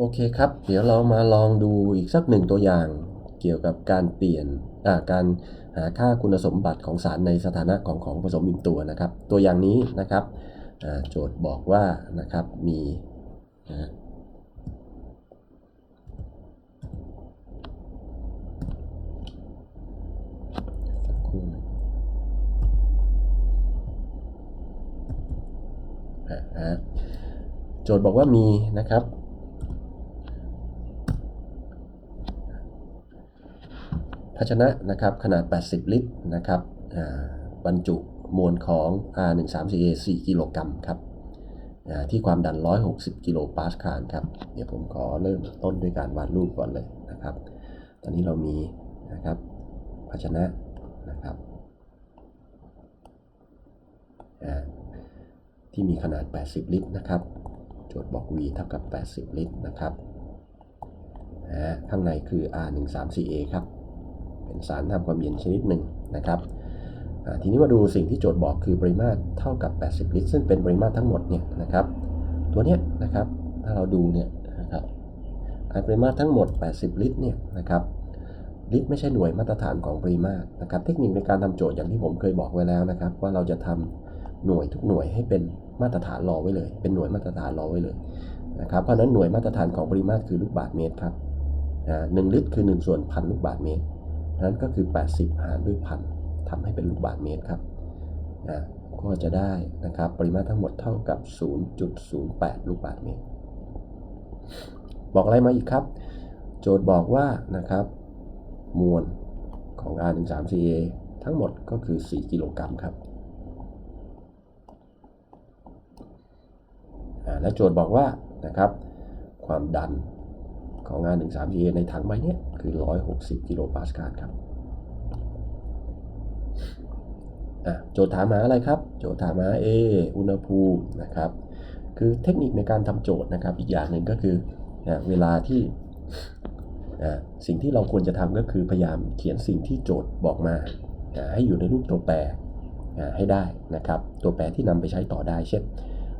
โอเคครับ เดี๋ยวเรามาลองดูอีกสักหนึ่งตัวอย่าง เกี่ยวกับการเปลี่ยนการหาค่าคุณสมบัติของสารในสถานะของของผสมอิ่มตัวนะครับ ตัวอย่างนี้นะครับโจทย์บอกว่านะครับมีนะโจทย์บอกว่ามีนะครับ ภาชนะนะครับขนาด 80 ลิตรนะครับบรรจุมวลของ R134A 4กิโลกรัมครับที่ความดัน 160 กิโลปาสคาลครับ เดี๋ยวผมขอเริ่มต้นด้วยการวาดรูปก่อนเลยนะครับ ตอนนี้เรามีนะครับภาชนะนะครับที่มีขนาด 80 ลิตรนะครับ โจทย์บอก V เท่ากับ 80 ลิตรนะครับข้างในคือ R134A ครับ เป็นสารทำความเย็นชนิดหนึ่งนะครับทีนี้มาดูสิ่งที่โจทย์บอกคือปริมาตรเท่ากับ 80 ลิตร ซึ่งเป็นปริมาตรทั้งหมดเนี่ยนะครับ ตัวเนี้ยนะครับถ้าเราดูเนี่ยนะครับปริมาตรทั้งหมด 80 ลิตรเนี่ยนะครับลิตรไม่ใช่หน่วยมาตรฐานของปริมาตรนะครับ เทคนิคในการทำโจทย์อย่างที่ผมเคยบอกไว้แล้วนะครับ ว่าเราจะทำหน่วยทุกหน่วยให้เป็นมาตรฐานรอไว้เลย เป็นหน่วยมาตรฐานรอไว้เลยนะครับ เพราะนั้นหน่วยมาตรฐานของปริมาตรคือลูกบาศก์เมตรครับหนึ่งลิตรคือ1ส่วนพันลูกบาศก์เมตร นั้นก็คือ 80 หารด้วยพันทำให้เป็นลูกบาศก์เมตรครับนะก็จะได้นะครับปริมาตรทั้งหมดเท่ากับ 0.08 ลูกบาศก์เมตร บอกอะไรมาอีกครับ โจทย์บอกว่านะครับ มวลของ R134A ทั้งหมดก็คือ 4 กิโลกรัมครับและโจทย์บอกว่านะครับ ความดันของ R134A ในถังใบเนี้ย คือ 160 กิโลปาสคาลครับโจทย์ถามมาอะไรครับ โจทย์ถามมา A อุณหภูมินะครับ คือเทคนิคในการทำโจทย์นะครับ อีกอย่างหนึ่งก็คืออเวลาที่สิ่งที่เราควรจะทำก็คือพยายามเขียนสิ่งที่โจทย์บอกมา ให้อยู่ในรูปตัวแปรให้ได้นะครับ ตัวแปรที่นำไปใช้ต่อได้ เช่น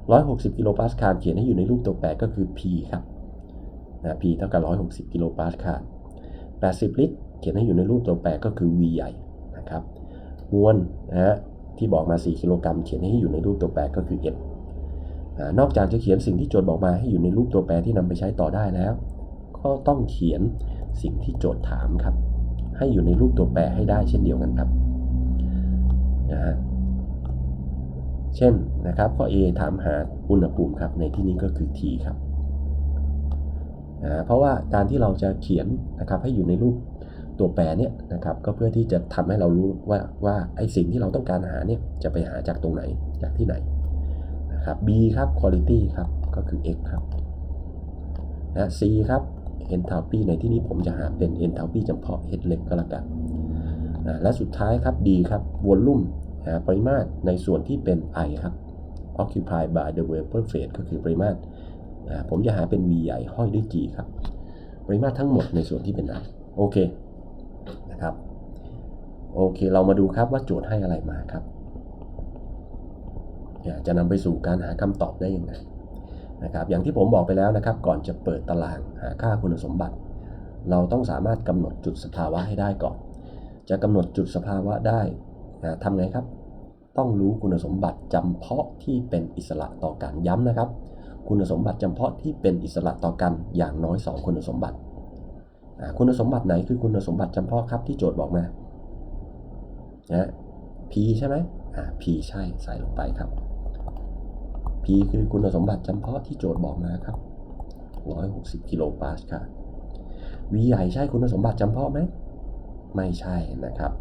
160 กิโลปาสคาลเขียนให้อยู่ในรูปตัวแปรก็คือ P ครับนะ P เท่ากับ 160 กิโลปาสคาล 80 ลิตร เขียนให้อยู่ในรูปตัวแปรก็คือ V ใหญ่นะครับ มวลนะฮะที่บอกมา 4 กิโลกรัม เขียนให้อยู่ในรูปตัวแปรก็คือ M อนอกจากจะเขียนสิ่งที่โจทย์บอกมาให้อยู่ในรูปตัวแปรที่นำไปใช้ต่อได้แล้ว ก็ต้องเขียนสิ่งที่โจทย์ถามครับ ให้อยู่ในรูปตัวแปรให้ได้เช่นเดียวกันครับนะฮะเช่นนะครับข้อ A ถามหาอุณหภูมิครับ ในที่นี้ก็คือ T ครับ นะเพราะว่าการที่เราจะเขียนนะครับให้อยู่ในรูปตัวแปรเนี่ยนะครับก็เพื่อที่จะทำให้เรารู้ว่าว่าไอ้สิ่งที่เราต้องการหาเนี่ยจะไปหาจากตรงไหนจากที่ไหนนะครับ B ครับ quality ครับก็คือ x ครับนะ C ครับ enthalpy ในที่นี้ผมจะหาเป็น enthalpy จำเพาะ h เล็กก็แล้วกันนะและสุดท้ายครับ D ครับ volume หาปริมาตรในส่วนที่เป็น I ครับ occupied by the vapor phase ก็คือปริมาตร ผมจะหาเป็น V ใหญ่ห้อยด้วย G ครับ ปริมาตรทั้งหมดในส่วนที่เป็น I โอเคนะครับ โอเค เรามาดูครับว่าโจทย์ให้อะไรมาครับ จะนำไปสู่การหาคำตอบได้ยังไงนะครับ อย่างที่ผมบอกไปแล้วนะครับ ก่อนจะเปิดตารางหาค่าคุณสมบัติ เราต้องสามารถกำหนดจุดสภาวะให้ได้ก่อน จะกำหนดจุดสภาวะได้อ่าทำไงครับ ต้องรู้คุณสมบัติจำเพาะที่เป็นอิสระต่อกันย้ำนะครับ คุณสมบัติจำเพาะที่เป็นอิสระต่อกันอย่างน้อย 2 คุณสมบัติ คุณสมบัติไหนคือคุณสมบัติจำเพาะครับที่โจทย์บอกมานะ P ใช่ไหมอ่า P ใช่ใส่ลงไปครับ P คือคุณสมบัติจำเพาะที่โจทย์บอกมาครับ 160 กิโลปาสคาล V ใหญ่ใช่คุณสมบัติจำเพาะไหม ไม่ใช่นะครับ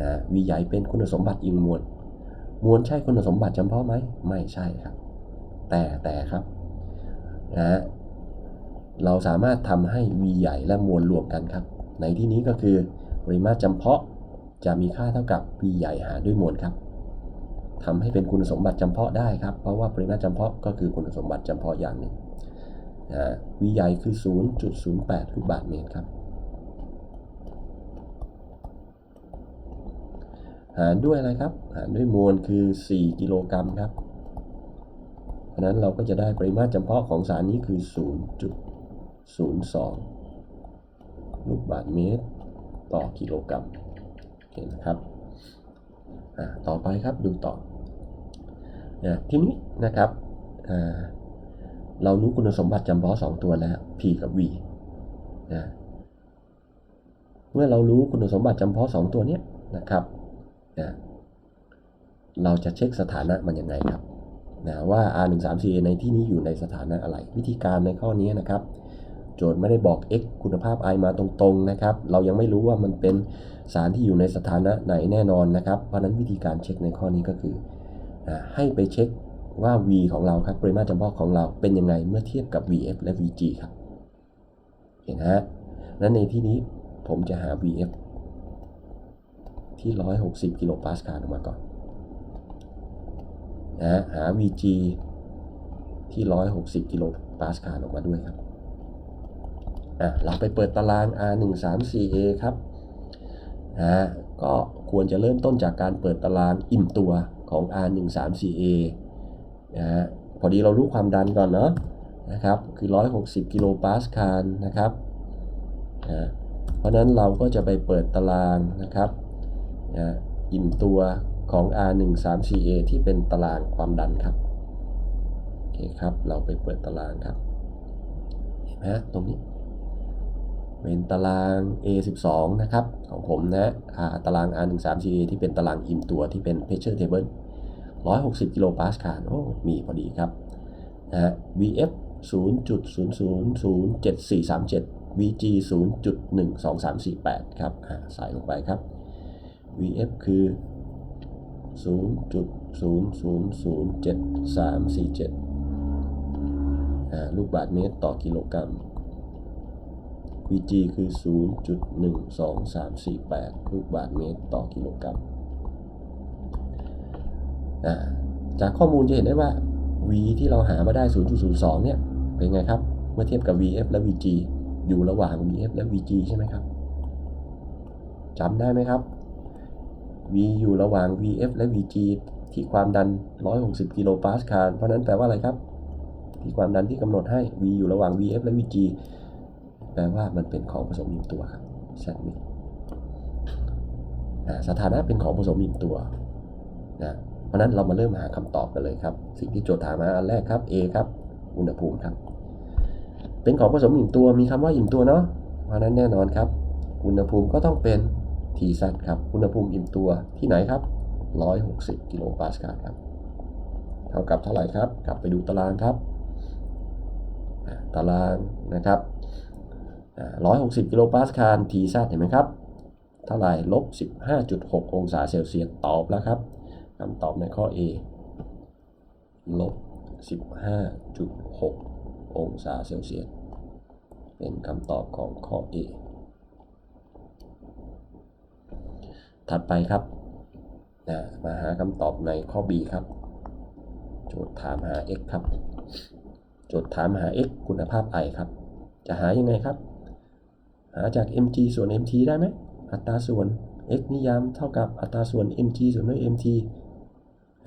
นะวีใหญ่เป็นคุณสมบัติอิงมวล มวลใช่คุณสมบัติจำเพาะไหม ไม่ใช่ครับ แต่แต่ครับนะเราสามารถทำให้ V ใหญ่และมวลรวมกันครับ ในที่นี้ก็คือปริมาตรจำเพาะจะมีค่าเท่ากับ V ใหญ่หารด้วยมวลครับทำให้เป็นคุณสมบัติจำเพาะได้ครับ เพราะว่าปริมาตรจำเพาะก็คือคุณสมบัติจำเพาะอย่างหนึ่งนะ V ใหญ่คือ 0.08 ลูกบาศก์เมตรครับ หารด้วยอะไรครับ หารด้วยมวลคือ 4 กิโลกรัมครับ เพราะนั้นเราก็จะได้ปริมาตรจำเพาะของสารนี้คือ 0.02 ลูกบาศก์เมตร ต่อกิโลกรัมโอเคนะครับต่อไปครับดูต่อนะทีนี้นะครับเรารู้คุณสมบัติจำเพาะ2ตัวแล้ว P กับ V นะเมื่อเรารู้คุณสมบัติจำเพาะ2ตัวนี้นะครับนะเราจะเช็คสถานะมันยังไงครับ นะว่า R134 ในที่นี้อยู่ในสถานะอะไร วิธีการในข้อนี้นะครับ โจทย์ไม่ได้บอก x คุณภาพ i มาตรงๆนะครับ เรายังไม่รู้ว่ามันเป็นสารที่อยู่ในสถานะไหนแน่นอนนะครับ เพราะนั้นวิธีการเช็คในข้อนี้ก็คืออ่าให้ไปเช็คว่า v ของเราครับปริมาตรจำเพาะของเราเป็นยังไงเมื่อเทียบกับ vf และ vg ครับ เห็นฮะนั้นในที่นี้ผมจะหา vf ที่ 160 กิโลปาสคาลออกมาก่อน นะหา vg ที่ 160 กิโลปาสคาลออกมาด้วยครับ อะ เราไปเปิดตาราง R134A ครับนะก็ควรจะเริ่มต้นจากการเปิดตารางอิ่มตัวของ R134A นะฮะพอดีเรารู้ความดันก่อนเนาะนะครับ คือ 160 กิโลปาสคาลนะครับนะเพราะนั้นเราก็จะไปเปิดตารางนะครับนะอิ่มตัว ของ R134A ที่เป็นตารางความดันครับโอเคครับ เราไปเปิดตารางครับ เห็นไหมตรงนี้ เป็นตาราง A12 นะครับ ของผมนะาตาราง R134A ที่เป็นตารางอิ่มตัวที่เป็น pressure table 160 กิโลปาสคาลโอ้ มีพอดีครับนะฮะ VF 0.000747 VG 0.12348 ครับอ่าใส่ลงไปครับ VF คือ 0.000737ลูกบาศก์เมตรต่อกิโลกรัม VG คือ 0.12348 ลูกบาศก์เมตรต่อกิโลกรัม จากข้อมูลจะเห็นได้ว่า V ที่เราหามาได้ 0.02 เนี่ย เป็นไงครับ เมื่อเทียบกับ VF และ VG อยู่ระหว่าง VF และ VG ใช่ไหมครับจำได้ไหมครับ V อยู่ระหว่าง VF และ VG ที่ความดัน 160 กิโลปาสคาล เพราะนั้นแปลว่าอะไรครับ ที่ความดันที่กำหนดให้ V อยู่ระหว่าง VF และ VG แปลว่ามันเป็นของผสมอิ่มตัวครับแซดมิสถานะเป็นของผสมอิ่มตัวนะเพราะนั้นเรามาเริ่มหาคำตอบกันเลยครับ สิ่งที่โจทย์ถามมาอันแรกครับ A ครับ อุณหภูมิครับ เป็นของผสมอิ่มตัว มีคำว่าอิ่มตัวเนาะ เพราะนั้นแน่นอนครับ อุณหภูมิก็ต้องเป็น T ซัดครับ อุณหภูมิอิ่มตัวที่ไหนครับ 160 กิโลปาสคาลครับ เท่ากับเท่าไหร่ครับ กลับไปดูตารางครับ ตารางนะครับ 160 กิโลปาสคาล T ซัดเห็นไหมครับ เท่าไหร่ลบ 15.6 องศาเซลเซียส ตอบแล้วครับคำตอบในข้อ A ลบ 15.6 องศาเซลเซียส เป็นคำตอบของข้อ A ถัดไปครับนะมาหาคำตอบในข้อ B ครับ โจทย์ถามหา x ครับ โจทย์ถามหา x คุณภาพ i ครับ จะหายังไงครับ หาจาก mg ส่วน mt ได้ไหม อัตราส่วน x นิยามเท่ากับอัตราส่วน mg ส่วนด้วย mt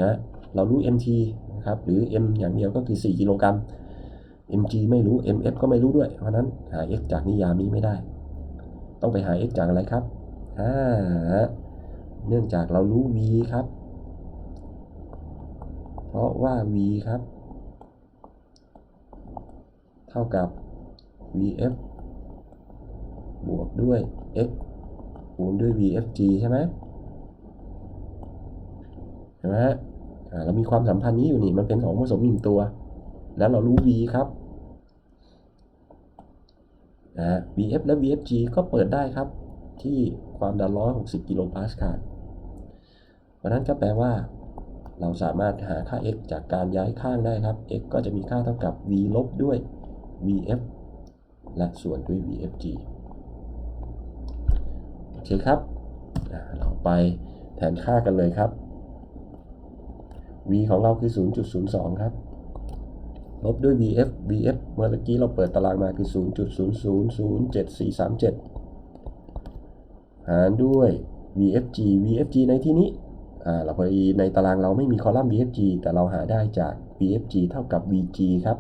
นะเรารู้ mt นะครับหรือ m อย่างเดียวก็คือ 4 กิโลกรัม mg ไม่รู้ mf ก็ไม่รู้ด้วย เพราะนั้นหา x จากนิยามนี้ไม่ได้ ต้องไปหา x จากอะไรครับอ่า เนื่องจากเรารู้ v ครับ เพราะว่า v ครับ เท่ากับ vf บวกด้วย x คูณด้วย vfg ใช่ไหมเห็นไหมฮะเรามีความสัมพันธ์นี้อยู่นี่ มันเป็นของผสมอิ่มตัว แล้วเรารู้ v ครับนะ vf และ vfg ก็เปิดได้ครับ ที่ความดัน 160 กิโลปาสคาล เพราะนั้นก็แปลว่า เราสามารถหาค่า x จากการย้ายข้างได้ครับ x ก็จะมีค่าเท่ากับ v ลบด้วย vf และส่วนด้วย vfg โอเคครับ เราไปแทนค่ากันเลยครับ v ของเราคือ 0.02 ครับ ลบด้วย vf vf เมื่อกี้เราเปิดตารางมาคือ 0.000747 หารด้วย vfg vfg ในที่นี้ เราพอดีในตารางเราไม่มีคอลัมน์ BFG แต่เราหาได้จาก BFG เท่ากับ vg ครับ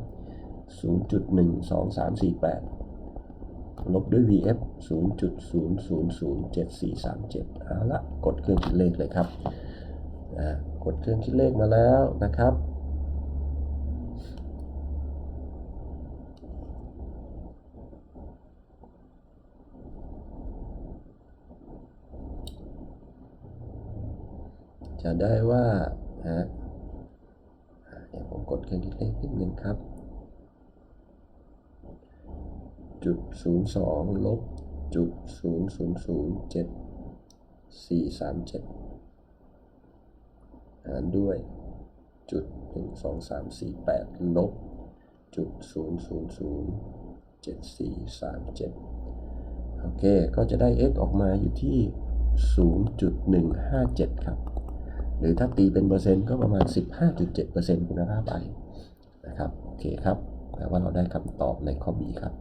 0.12348 ลบด้วย vf 0.000743เอาละกดเครื่องคิดเลขเลยครับอ่ากดเครื่องคิดเลขมาแล้วนะครับ จะได้ว่าฮะอ่าเดี๋ยวผมกดเครื่องคิดเลขนิดนึงครับจุดศูนย์สองลบจุดศูนย์ศูนย์ศูนย์เจ็ดสี่สามเจ็ดหารด้วยจุดหนึ่งสองสามสี่แปดลบจุดศูนย์ศูนย์ศูนย์เจ็ดสี่สามเจ็ดโอเค ก็จะได้ x ออกมาอยู่ที่ 0.157 ครับ หรือถ้าตีเป็นเปอร์เซ็นต์ก็ประมาณ 15.7%คุณภาพไอนะครับโอเคครับแปลว่าเราได้คำตอบในข้อ B ครับ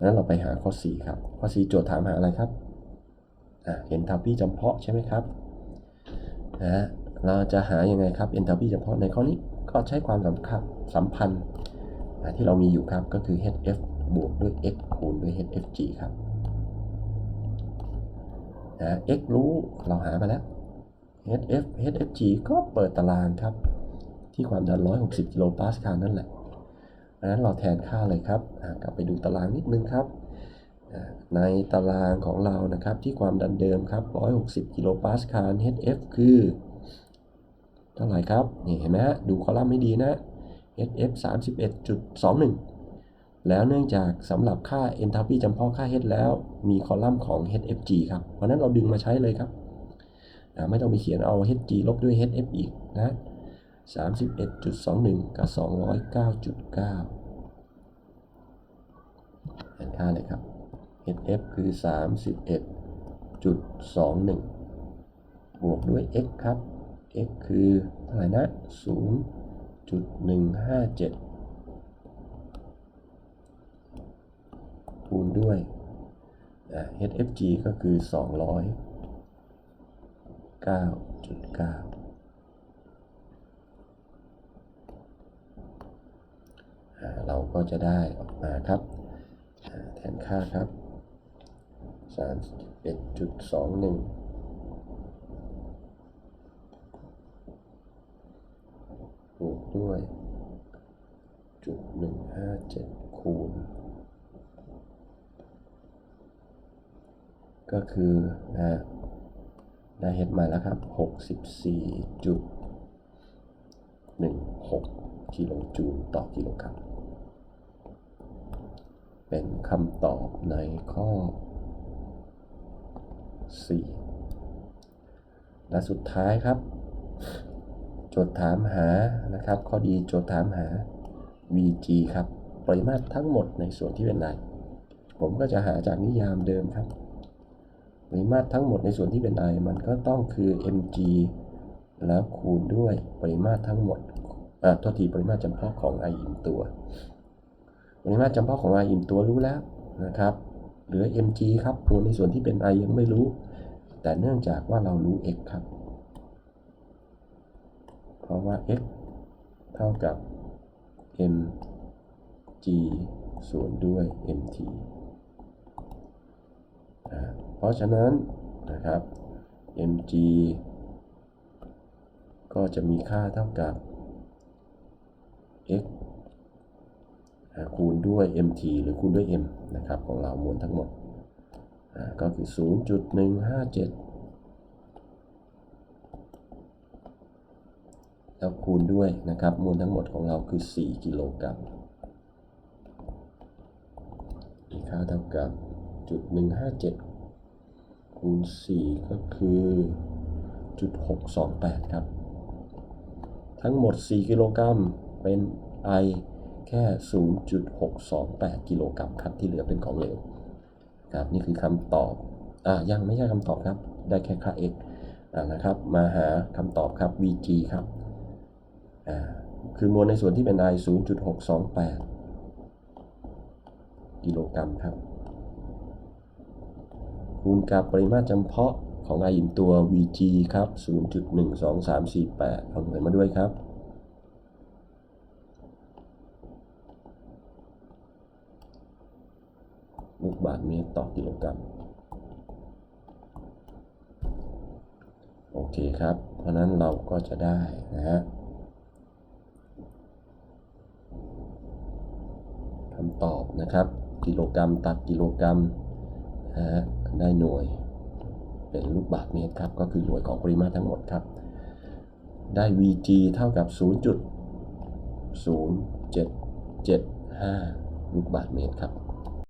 นั้นเราไปหาข้อ4ครับ ข้อ4โจทย์ถามหาอะไรครับอ่าเอนทาลพีจำเพาะใช่ไหมครับนะเราจะหายังไงครับเอนทาลพีจำเพาะในข้อนี้ก็ใช้ความสัมคับสัมพันธ์ที่เรามีอยู่ครับก็คือ HF บวกด้วย x คูณด้วย HFG ครับ นะ x รู้เราหามาแล้ว HF HFG ก็เปิดตารางครับ ที่ความดัน 160กิโลปาสคาลนั่นแหละเพราะนั้นเราแทนค่าเลยครับกลับไปดูตารางนิดนึงครับ ในตารางของเรานะครับที่ความดันเดิมครับ 160กิโลปาสคาล HF คือเท่าไหร่ครับ นี่เห็นไหมฮะ ดูคอลัมน์ไม่ดีนะ HF 31.21 แล้วเนื่องจากสำหรับค่า enthalpy จำเพาะค่า H แล้ว มีคอลัมน์ของ HFG ครับ เพราะนั้นเราดึงมาใช้เลยครับไม่ต้องไปเขียนเอา HG ลบด้วย HF อีกนะ31.21 กับ 209.9แทนค่าเลยครับ HF คือ 31.21 บวกด้วย x ครับ x คือเท่าไหร่นะ 0.157 คูณด้วย HFG ก็คือ 209.9อ่าเราก็จะได้ออกมาครับ แทนค่าครับ 31.21บวกด้วยจุดหนึ่งห้าเจ็ดคูณ ก็คือนะได้เฮดมาแล้วครับหกสิบสี่จุดหนึ่งหกกิโลจูลต่อกิโลกรัมเป็นคำตอบในข้อ 4 และสุดท้ายครับ โจทย์ถามหานะครับ ข้อดีโจทย์ถามหา VG ครับ ปริมาตรทั้งหมดในส่วนที่เป็นใดผมก็จะหาจากนิยามเดิมครับ ปริมาตรทั้งหมดในส่วนที่เป็นใดมันก็ต้องคือ mg แล้วคูณด้วยปริมาตรทั้งหมดอ่าทษทีปริมาตรจำเพาะของ i อิ่มตัว ปริมาตรจำเพาะของ i อิ่มตัวรู้แล้วนะครับ เหลือ mg ครับตัวในส่วนที่เป็น i ยังไม่รู้ แต่เนื่องจากว่าเรารู้ x ครับ เพราะว่า x เท่ากับ mg ส่วนด้วย mt อ่า เพราะฉะนั้นนะครับ mg ก็จะมีค่าเท่ากับ x คูณด้วย mt หรือคูณด้วย m นะครับของเรามวลทั้งหมด ก็คือ 0.157 แล้วคูณด้วยนะครับมวลทั้งหมดของเราคือ 4 กิโลกรัมมีค่าเท่ากับจุด157 คูณ 4 ก็คือจุด628 ครับ ทั้งหมด 4 กิโลกรัมเป็น I แค่ 0.628 กิโลกรัมครับ ที่เหลือเป็นของเหลวครับนี่คือคำตอบ อ่า ยังไม่ใช่คำตอบครับ ได้แค่ค่า x อ่านะครับ มาหาคำตอบครับ vg ครับ อ่า คือมวลในส่วนที่เป็น I 0.628 กิโลกรัมครับ คูณกับปริมาตรจำเพาะของ I อิ่มตัว vg ครับ 0.12348เอาหน่วยมาด้วยครับ ลูกบาทเมตรต่อกิโลกรัม โอเคครับ เพราะนั้นเราก็จะได้นะฮะคำตอบนะครับ กิโลกรัมตัดกิโลกรัมนะฮะ ได้หน่วย เป็นลูกบาศก์เมตรครับ ก็คือหน่วยของปริมาตรทั้งหมดครับ ได้ Vg เท่ากับ 0.0775 ลูกบาศก์เมตรครับ